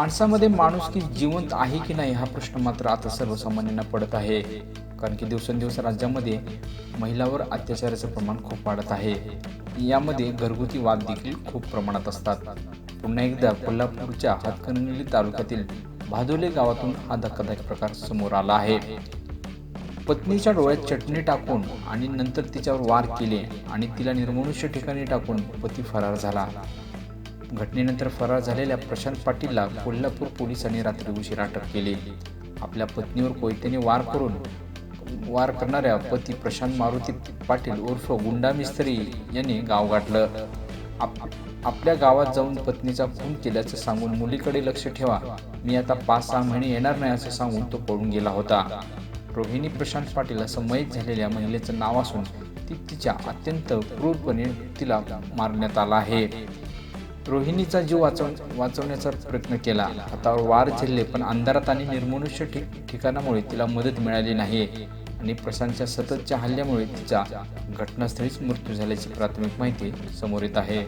माणसामध्ये माणूस की जिवंत आहे की नाही हा प्रश्न मात्र आता सर्वसामान्यांना पडत आहे. कारण की दिवसेंदिवस राज्यामध्ये महिलावर अत्याचाराचं प्रमाण खूप वाढत आहे. यामध्ये घरगुती वाद देखील खूप प्रमाणात असतात. पुन्हा एकदा कोल्हापूरच्या हातकणंगली तालुक्यातील भादोले गावातून हा धक्कादायक प्रकार समोर आला आहे. पत्नीच्या डोळ्यात चटणी टाकून आणि नंतर तिच्यावर वार केले आणि तिला निर्मनुष्य ठिकाणी टाकून पती फरार झाला. घटनेनंतर फरार झालेल्या प्रशांत पाटीलला कोल्हापूर पोलिसांनी रात्री उशिरा अटक केली. आपल्या पत्नीवर कोयत्याने वार करून वार करणाऱ्या पती प्रशांत मारुती पाटील उर्फ गुंडा मिस्त्री यांनी गाव गाठलं. आप आपल्या गावात जाऊन पत्नीचा खून केल्याचं सांगून मुलीकडे लक्ष ठेवा. मी आता पाच सहा महिने येणार नाही असं सांगून तो पळून गेला होता. रोहिणी प्रशांत पाटील असं मयत झालेल्या महिलेचं नाव असून ती तिच्या अत्यंत क्रूरपणे तिला मारण्यात आला आहे. रोहिणीचा जीव वाचव वाचवण्याचा प्रयत्न केला. हातावर वार झेलले पण अंधारात आणि निर्मनुष्य ठिक ठिकाणामुळे तिला मदत मिळाली नाही. आणि प्रशांतच्या सततच्या हल्ल्यामुळे तिचा घटनास्थळीच मृत्यू झाल्याची प्राथमिक माहिती समोर येत आहे.